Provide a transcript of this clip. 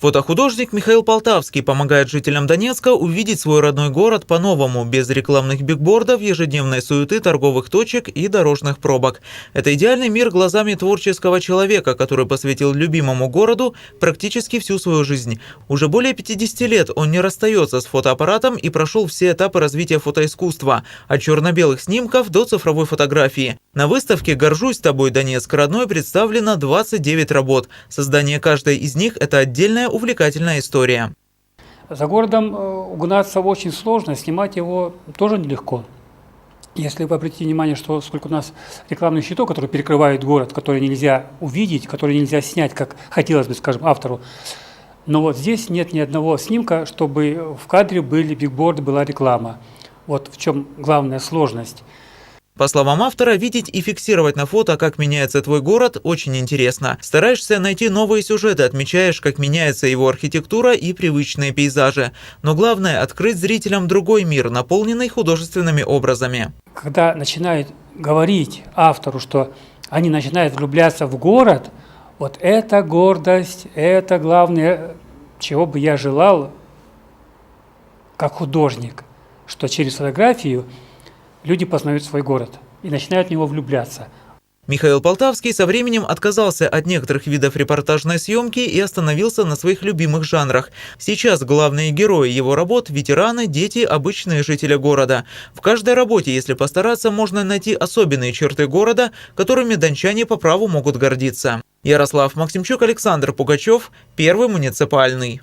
Фотохудожник Михаил Полтавский помогает жителям Донецка увидеть свой родной город по-новому, без рекламных бигбордов, ежедневной суеты торговых точек и дорожных пробок. Это идеальный мир глазами творческого человека, который посвятил любимому городу практически всю свою жизнь. Уже более 50 лет он не расстается с фотоаппаратом и прошел все этапы развития фотоискусства, от черно-белых снимков до цифровой фотографии. На выставке «Горжусь тобой, Донецк, родной» представлено 29 работ. Создание каждой из них – это отдельная увлекательная история. За городом э, угнаться очень сложно, снимать его тоже нелегко. Если вы обратите внимание, что сколько у нас рекламных щитов, которые перекрывают город, которые нельзя увидеть, которые нельзя снять, как хотелось бы, скажем, автору. Но вот здесь нет ни одного снимка, чтобы в кадре были бигборды, была реклама. Вот в чем главная сложность. По словам автора, видеть и фиксировать на фото, как меняется твой город, очень интересно. Стараешься найти новые сюжеты, отмечаешь, как меняется его архитектура и привычные пейзажи. Но главное – открыть зрителям другой мир, наполненный художественными образами. Когда начинают говорить автору, что они начинают влюбляться в город, вот это гордость, это главное, чего бы я желал, как художник, что через фотографию – люди познают свой город и начинают в него влюбляться. Михаил Полтавский со временем отказался от некоторых видов репортажной съемки и остановился на своих любимых жанрах. Сейчас главные герои его работ – ветераны, дети, обычные жители города. В каждой работе, если постараться, можно найти особенные черты города, которыми дончане по праву могут гордиться. Ярослав Максимчук, Александр Пугачев, Первый муниципальный.